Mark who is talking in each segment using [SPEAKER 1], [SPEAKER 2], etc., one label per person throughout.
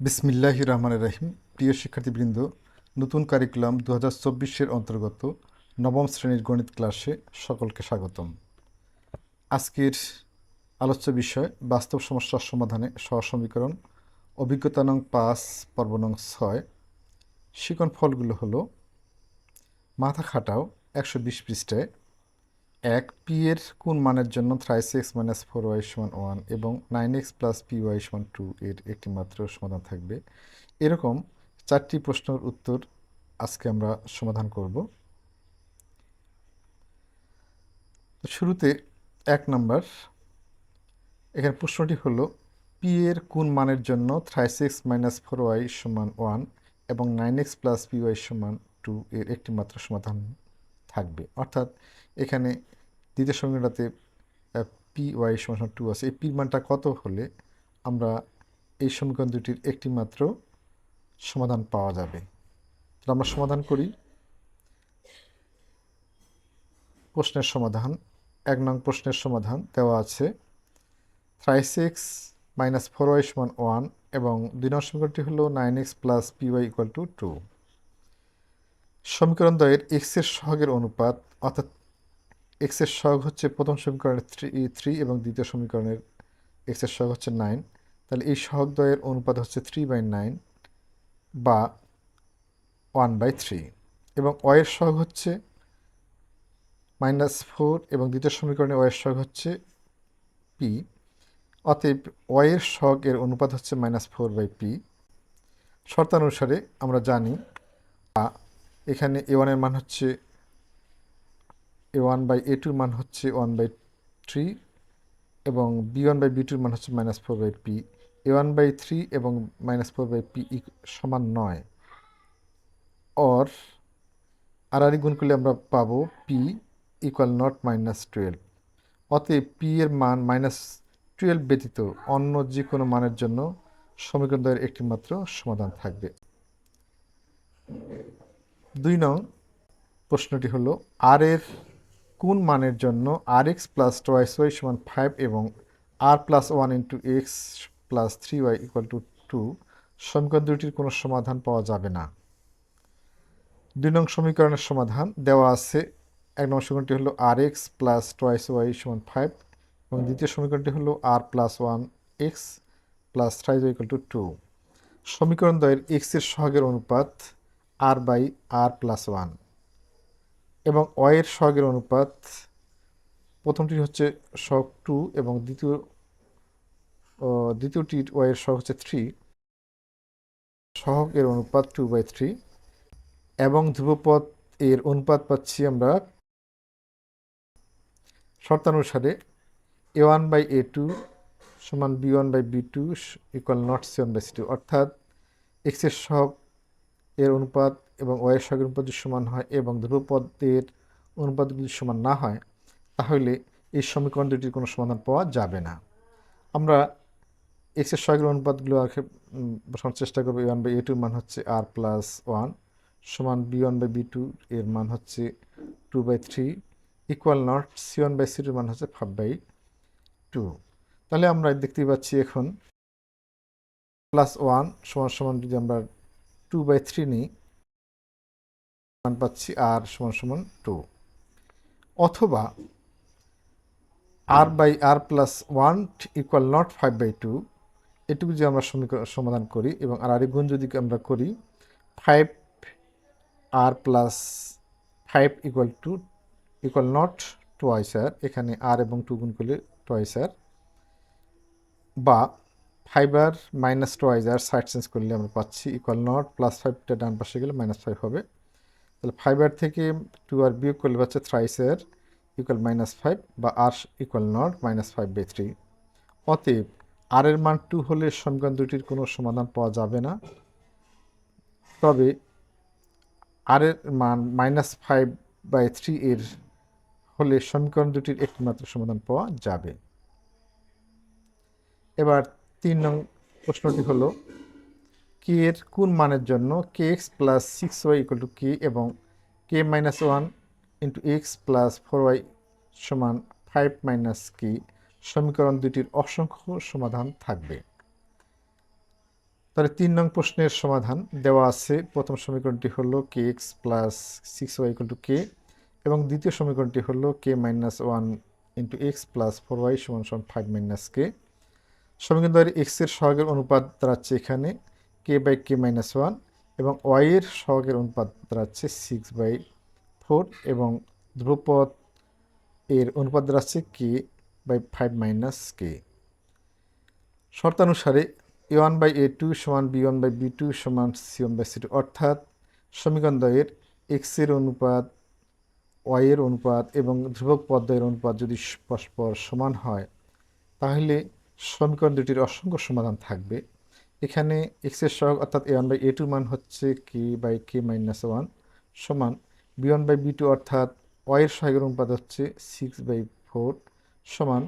[SPEAKER 1] বিসমিল্লাহ রহমান রাহিম। প্রিয় শিক্ষার্থীবৃন্দ, নতুন কারিকুলাম দু হাজার চব্বিশের অন্তর্গত নবম শ্রেণির গণিত ক্লাসে সকলকে স্বাগতম। আজকের আলোচ্য বিষয়, বাস্তব সমস্যার সমাধানে সহসমীকরণ অভিজ্ঞতা নং পাঁচ, পর্ব নং ছয়। শিকন ফলগুলো হলো, মাথা খাটাও একশো বিশ পৃষ্ঠায় এক পি এর কোন মানের জন্য thrice x minus four y সমান ওয়ান এবং nine x plus p y সমান টু এর একটি মাত্র সমাধান থাকবে। এরকম চারটি প্রশ্নের উত্তর আজকে আমরা সমাধান করব। শুরুতে এক নাম্বার, এখানে প্রশ্নটি হলো পি এর কোন মানের জন্য thrice x minus four y সমান ওয়ান এবং nine x plus p y সমান টু এর একটি মাত্র সমাধান থাকবে। অর্থাৎ এখানে দ্বিতীয় সমীকরণটাতে পি ওয়াই সমান টু আছে। এই পির মানটা কত হলে আমরা এই সমীকরণ দুটির একটি মাত্র সমাধান পাওয়া যাবে? তো আমরা সমাধান করি। প্রশ্নের সমাধান, এক নং প্রশ্নের সমাধান দেওয়া আছে। Thrice x minus four y সমান ওয়ান এবং দুই নং সমীকরণটি হলো nine x plus p y equal to two. সমীকরণ দ্বয়ের এক্সের সহগের অনুপাত, অর্থাৎ এক্সের সহগ হচ্ছে প্রথম সমীকরণের থ্রি থ্রি এবং দ্বিতীয় সমীকরণের এক্সের সহগ হচ্ছে নাইন তাহলে এই সহগ দ্বয়ের অনুপাত হচ্ছে থ্রি বাই নাইন বা ওয়ান বাই থ্রি এবং ওয়ের সহগ হচ্ছে মাইনাস ফোর এবং দ্বিতীয় সমীকরণে ওয়ের সহগ হচ্ছে পি অতএব ওয়ের সহগ এর অনুপাত হচ্ছে মাইনাস ফোর বাই পি শর্তানুসারে আমরা জানি এখানে এ ওয়ানের মান হচ্ছে এ ওয়ান বাই এ টুর মান হচ্ছে ওয়ান বাই থ্রি এবং বি ওয়ান বাই বি টুর মান হচ্ছে minus four by p A one by three এবং মাইনাস ফোর বাই পি সমান নয়। অর আর গুণ করলে আমরা পাবো p equal not minus twelve অতএব পি এর মান মাইনাস টুয়েলভ ব্যতীত অন্য যে কোনো মানের জন্য সমীকরণ দ্বয়ের একটি মাত্র সমাধান থাকবে। দুই নং প্রশ্নটি হলো আর এর কোন মানের জন্য r x plus twice y সমান ফাইভ এবং r plus one into x plus three y equal to two সমীকরণ দুটির কোনো সমাধান পাওয়া যাবে না। দুই নং সমীকরণের সমাধান দেওয়া আছে। এক নং সমীকরণটি হলো r x plus twice y সমান ফাইভ এবং দ্বিতীয় সমীকরণটি হলো r plus one x plus thrice y equal to two সমীকরণ দ্বয়ের এক্সের সহগের অনুপাত r by r plus one এবং অয়ের সহগের অনুপাত প্রথমটি হচ্ছে সহগ টু এবং দ্বিতীয় দ্বিতীয়টি ওয়ের সহগ হচ্ছে থ্রি এর অনুপাত টু বাই থ্রি এবং ধ্রুবপদ এর অনুপাত পাচ্ছি আমরা শর্তানুসারে A one by A two সমান B one by B two equal not C one by C two অর্থাৎ এক্সের সহগ এর অনুপাত এবং ওয়ের সহগের অনুপাত সমান হয় এবং ধ্রুবপদের অনুপাতগুলি সমান না হয়, তাহলে এই সমীকরণ দুটির কোনো সমাধান পাওয়া যাবে না। আমরা এক্সের সহগের অনুপাতগুলো বসানোর চেষ্টা করব। ওয়ান বাই এ টুর মান হচ্ছে আর প্লাস ওয়ান সমান B one by B two এর মান হচ্ছে two by three equal not C one by C টুর মান হচ্ছে ফাইভ বাই টু তাহলে আমরা দেখতেই পাচ্ছি এখন প্লাস ওয়ান সমান সমান যদি আমরা টু বাই থ্রি নিই। মান পাচ্ছি আর সমান সমান টু অথবা r by r plus one equal not five by two এটুকু যদি আমরা সমীকরণ সমাধান করি এবং আর আরেক গুণ যদি আমরা করি five r plus five equal to equal not twice r এখানে আর এবং টু গুণ করলে টোয়াইস আর বা five r minus twice r side change করলে আমরা পাচ্ছি ইকুয়াল নট প্লাস ফাইভটা ডান পাশে গেলে মাইনাস ফাইভ হবে। তাহলে ফাইভ আর থেকে টু আর বিয়োগ করলে পাচ্ছে thrice r equal minus five বা r equal not minus five by three অতএব আর এর মান টু হলে সমীকরণ দুটির কোনো সমাধান পাওয়া যাবে না। তবে আর এর মান মাইনাস ফাইভ বাই থ্রি এর হলে সমীকরণ দুটির একটিমাত্র সমাধান পাওয়া যাবে। এবার তিন নং প্রশ্নটি হলো, কে এর কোন মানের জন্য k x plus six y equal to k এবং k minus one into x plus four y সমান ফাইভ মাইনাস কে সমীকরণ দুটির অসংখ্য সমাধান থাকবে। তাহলে তিন নং প্রশ্নের সমাধান দেওয়া আছে। প্রথম সমীকরণটি হলো k x plus six y equal to k এবং দ্বিতীয় সমীকরণটি হলো k minus one into x plus four y সমান সমান ফাইভ মাইনাস কে সমীকরণ এক্সের সহগের অনুপাত দাঁড়াচ্ছে এখানে k by k minus one এবং ওয়াইয়ের সহগের অনুপাত দাঁড়াচ্ছে সিক্স বাই ফোর এবং ধ্রুপদ এর অনুপাত দাঁড়াচ্ছে k by five minus k শর্তানুসারে a one by a two সমান b one by b two সমান c one by c two অর্থাৎ সমীকরণ দ্বয়ের এক্সের অনুপাত ওয়াইয়ের অনুপাত এবং ধ্রুবক পদ্ময়ের অনুপাত যদি পরস্পর সমান হয়, তাহলে সমীকরণ দুটির অসংখ্য সমাধান থাকবে। এখানে এক্সের সহগ অর্থাৎ a one by a two মান হচ্ছে k by k minus one সমান b one by b two অর্থাৎ ওয়াইয়ের সহগের অনুপাত হচ্ছে সিক্স বাই ফোর সমান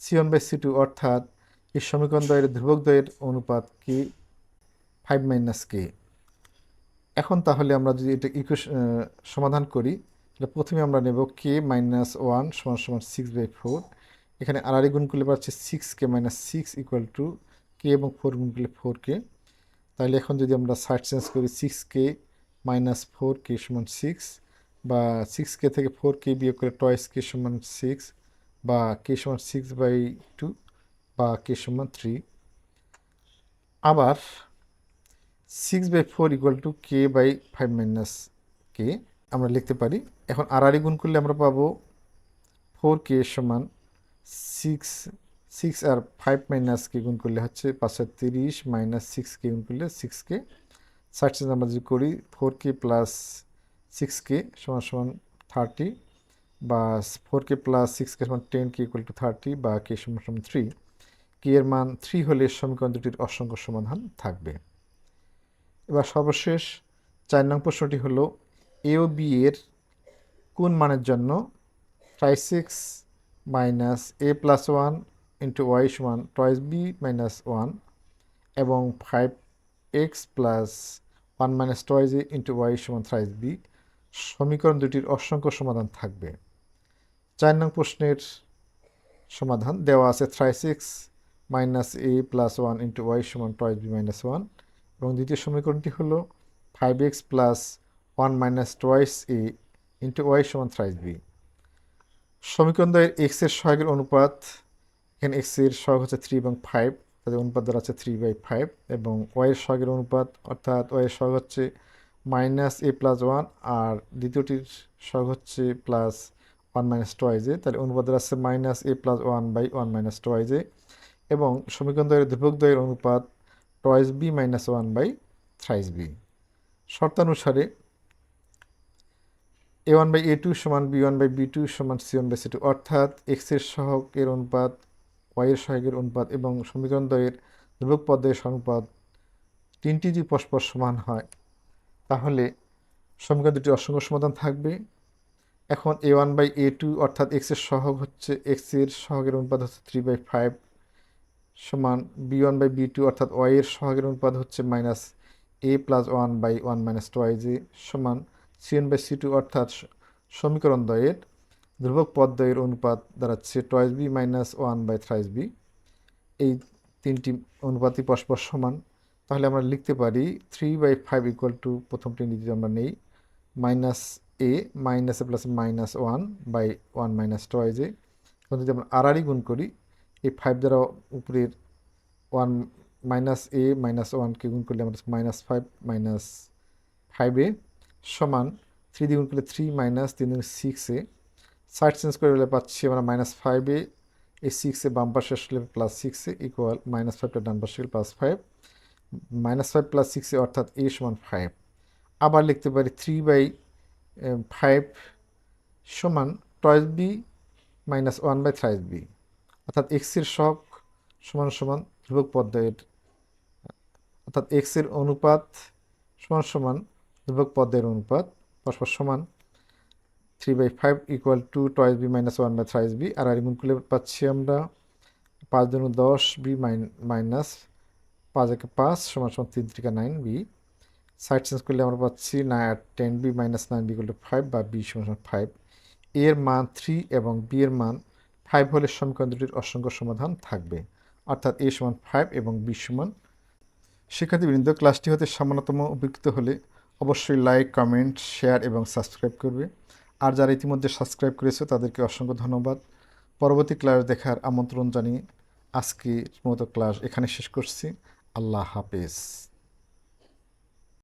[SPEAKER 1] c one by c two অর্থাৎ এই সমীকরণ দ্বয়ের ধ্রুবক দ্বয়ের অনুপাত কে ফাইভ মাইনাস কে এখন তাহলে আমরা যদি এটা ইকুয়েশ সমাধান করি, তাহলে প্রথমে আমরা নেব কে মাইনাস ওয়ান সমান সমান সিক্স বাই ফোর এখানে আড়াআড়ি গুণ করলে পাচ্ছি six k minus six equal to k এবং ফোর গুণ করলে ফোর কে তাহলে এখন যদি আমরা সাইড চেঞ্জ করি six k minus four k সমান সিক্স বা সিক্স কে থেকে ফোর কে বিয়োগ করে টয়েস কে সমান সিক্স বা কে সমান সিক্স বাই টু বা কে সমান থ্রি আবার six by four equal to k by five minus k আমরা লিখতে পারি। এখন আড়াআড়ি গুণ করলে আমরা পাবো ফোর কে সমান সিক্স সিক্স আর ফাইভ মাইনাস কে গুণ করলে হচ্ছে পাঁচশো তিরিশ মাইনাস সিক্স কে গুণ করলে সিক্স কে। চেঞ্জ আমরা যদি করি four k plus six k সমান সমান থার্টি বা four k plus six k সমান ten k equal to thirty বা কে সমান সমান থ্রি কে এর মান থ্রি হলে সমীকরণ দুটির অসংখ্য সমাধান থাকবে। এবার সর্বশেষ চার নং প্রশ্নটি হলো এ ও বি এর কোন মানের জন্য thrice x minus a plus one into y সমান টয়েস বি মাইনাস ওয়ান এবং five x plus one minus twice a into y সমান থ্রাইস বি সমীকরণ দুটির অসংখ্য সমাধান থাকবে। চার নং প্রশ্নের সমাধান দেওয়া আছে thrice x minus a plus one into y সমান টয়েস বি মাইনাস ওয়ান এবং দ্বিতীয় সমীকরণটি হলো five x plus one minus twice a into y সমান থ্রাইস বি সমীকরণ দ্বয়ের এক্সের সহায়কের অনুপাত, এখানে এক্সের সহায়ক হচ্ছে থ্রি এবং ফাইভ তাদের অনুপাত দ্বারা আছে থ্রি বাই ফাইভ এবং ওয়াইয়ের সহায়কের অনুপাত, অর্থাৎ ওয়াইয়ের সহায়ক হচ্ছে মাইনাস এ প্লাস ওয়ান আর দ্বিতীয়টির সহায়ক হচ্ছে প্লাস ওয়ান মাইনাস টোয়াইজে তাহলে অনুপাত দ্বারা আছে minus a plus one by one minus twice a এবং সমীকরণ দ্বয়ের ধ্রুবক দ্বয়ের অনুপাত twice b minus one by thrice b শর্তানুসারে a one by a two সমান b one by b two সমান c one by c two অর্থাৎ এক্সের সহকের অনুপাত ওয়াইয়ের সহকের অনুপাত এবং সমীকরণ দ্বয়ের ধ্রুবক পদের অনুপাত তিনটি যদি পরস্পর সমান হয়, তাহলে সমীকরণ দুটি অসংখ্য সমাধান থাকবে। এখন a one by a two অর্থাৎ এক্সের সহগ হচ্ছে এক্সের সহগের অনুপাত হচ্ছে থ্রি বাই ফাইভ সমান b one by b two অর্থাৎ ওয়াইয়ের সহগের অনুপাত হচ্ছে minus a plus one by one minus Y J সমান c one by c two অর্থাৎ সমীকরণ দ্বয়ের ধ্রুবক পদ দ্বয়ের অনুপাত দাঁড়াচ্ছে twice b minus one by thrice b এই তিনটি অনুপাতই পরস্পর সমান। তাহলে আমরা লিখতে পারি three by five equal to প্রথমটি যদি আমরা নেই minus a minus a plus minus one by one minus twice a এখন যদি আমরা আড়াআড়ি গুণ করি, এই ফাইভ দ্বারা উপরের ওয়ান মাইনাস এ মাইনাস ওয়ানকে গুণ করলে আমরা minus five minus five a সমান থ্রি দিয়ে গুণ করলে থ্রি মাইনাস তিন দিন সিক্স সাইড চেঞ্জ করে বলে পাচ্ছি আমরা মাইনাস ফাইভ এই সিক্সে বাম পাশে আসলে প্লাস সিক্স ইকুয়াল মাইনাস ফাইভটা ডান পাশে plus five minus five plus সিক্সে অর্থাৎ এ সমান ফাইভ আবার লিখতে পারি থ্রি বাই ফাইভ সমান twice b minus one by thrice b অর্থাৎ এক্সের শক সমান সমান ধ্রুবক পদ্মের, অর্থাৎ এক্সের অনুপাত সমান সমান ধ্রুবক পদ্মের অনুপাত, পরস্পর সমান three by five equal to twice b minus one by thrice b আর আর করলে পাচ্ছি আমরা পাঁচ দুন দশ বি মাইনাস পাঁচ একে পাঁচ সমান সমান তিন ত্রিকা নাইন বি সাইড চেঞ্জ করলে আমরা পাচ্ছি nine ten b minus nine b two five বা বি সমান সমান ফাইভ এর মান থ্রি এবং বি এর মান ফাইভ হলে সমীকরণ দুটির অসংখ্য সমাধান থাকবে। অর্থাৎ এ সমান ফাইভ এবং বি সমান। শিক্ষার্থীবৃন্দ ক্লাসটি হতে সামান্যতম উপকৃত হলে অবশ্যই লাইক কমেন্ট শেয়ার এবং সাবস্ক্রাইব করবে। আর যারা ইতিমধ্যে সাবস্ক্রাইব করেছে, তাদেরকে অসংখ্য ধন্যবাদ। পরবর্তী ক্লাস দেখার আমন্ত্রণ জানিয়ে আজকের মতো ক্লাস এখানে শেষ করছি। আল্লাহ হাফেজ।